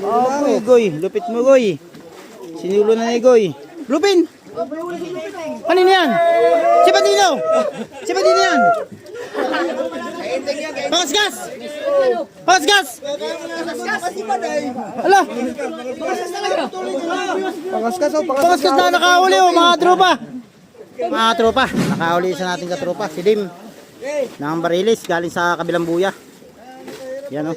Oh, goy, goy. Lupit mo, goy. Sinulo na ni goy. Lupin! Ano yan? Si Patino! Si Patino yan! Pangasgas! Pangasgas! Ala! Pangaskas oh, pangaskas. Pangasgas na nakahuli oh, mga tropa! Mga tropa, nakahuli sa nating katropa, si Dim. Nang barilis, galing sa kabilang buya. Yan oh.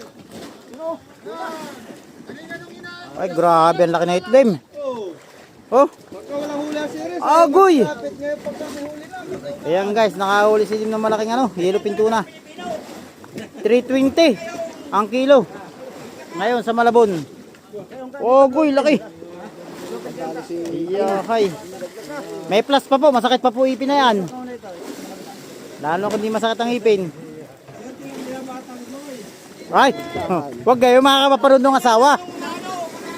Ay, grabe, ang laki na ito, Dim. Oh, agoy! Ayan guys, nakahuli si Jim ng malaking ano, yellow pintuna. 320 ang kilo. Ngayon sa Malabon. Guy, laki. Yahay. May plus pa po, masakit pa po ipin na yan. Lalo kung di masakit ang ipin. Ay, wag kayo mga kapaparod ng asawa.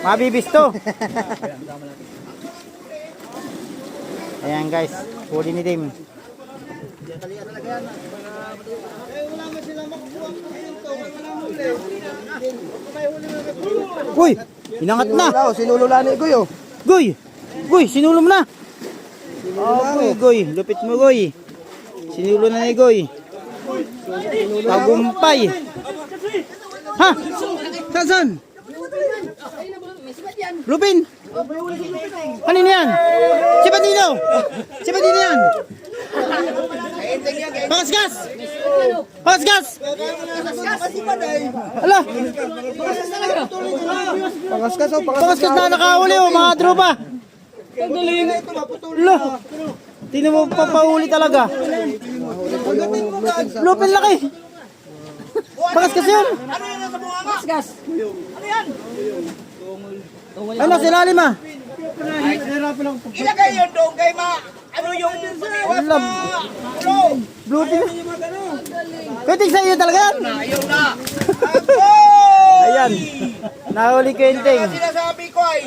Mabibis to. Ayan guys, huli ni Dim. Uy, inangat na. Sinulula, ni Goy oh. Goy, goy, sinulo mo na. Oh, goy, goy, lupit mo goy. Sinulo na ni goy. Tagumpay. Ha? Saan saan? Lupin. Ano yan? Si Patino. Si Patino yan. Pangasgas. Pangasgas. Ala, Pangaskas oh, pangasgas na nakahuli oh, mga tropa. Lo. Tino mo papauli talaga. Lupin laki. Pangasgas yun. Ano si lalim ah? Ilagay yun doon kay ma... Ano yung paniwas Alam. na... Ano? Lupin. Pwede sa iyo talaga yan. Ayaw na. Ayan. Nahuli ko yung ting. Sinasabi ko ay...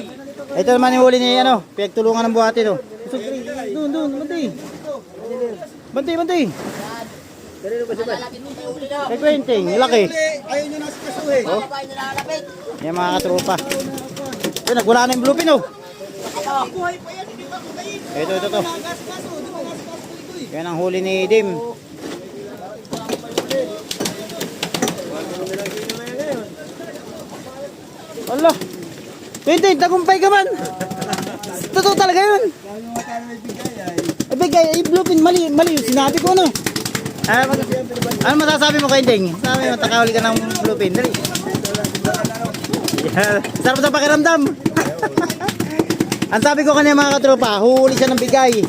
Ito naman yung huli ni ano, pinagtulungan ng buhati to. Doon, doon, bantay. Bantay, bantay. Kay Quenting, laki. Ayaw nyo nasa kasuhin. Oh. Yan mga katropa. Ito, nagwala na yung blue pin oh. Ito, ito, ito. Yan ang huli ni Dim. Allah! Quenting, tagumpay ka man! Totoo talaga yun! Ay, bigay, ay, blue pin, mali, mali yung sinabi ko no. Ano, ano masasabi mo Quenting? Sabi mo, takahuli ka ng blue pin. Dali. Yeah. Sarap sa pakiramdam. Ang sabi ko kanina mga katropa, huhuli siya ng bigay.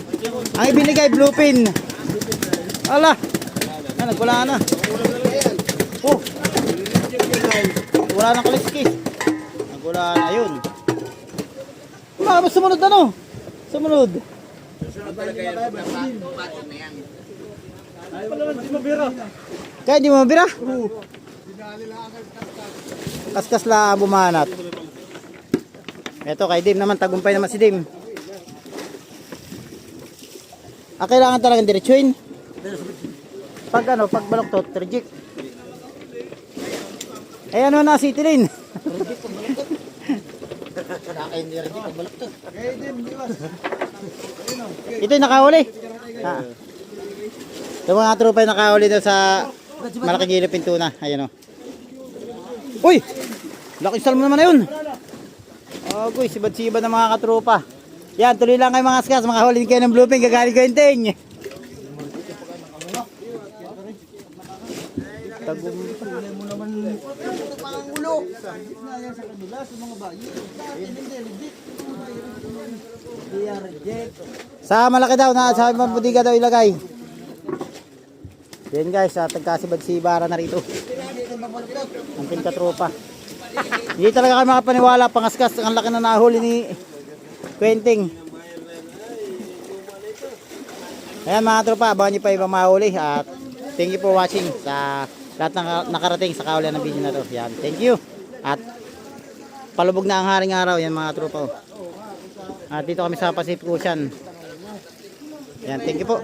Ang ibinigay, blue pin. Ala. Ah, nagwala na. Oh. Wala nang kaliskis. Nagwala na yun. Mga sumunod ano? Sumunod. Kaya hindi mo mabira? Kaskas la bumanat. Ito kay Dim naman, tagumpay naman si Dim. Ah, kailangan talagang diretsuin. Pag ano, pag baloktot, reject. Eh ano na, city lane. Ito yung nakahuli. Ah. Ito mga tropa yung nakahuli doon sa malaking gilip pintuna. Ayan o. Uy! Laki salmo naman na yun. Agoy, sibad-sibad ng mga katropa. Yan, tuloy lang kayo mga skas. Makahuli kayo ng bluepin. Gagaling ko yung ting. Sa malaki daw na sa ibang budiga daw ilagay. Yan guys, sa tagkasibad-sibara na rito. Ang pinkatropa. Hindi talaga kayo makapaniwala, pangaskas ang laki na nahuli ni Quenting. Ayan mga tropa, abangan nyo pa ibang mahuli at thank you for watching sa lahat ng nakarating sa kaulian ng video na to. Yan, thank you. At palubog na ang haring araw, yan mga tropa. oh. At dito kami sa Pacific Ocean. Yan, thank you po.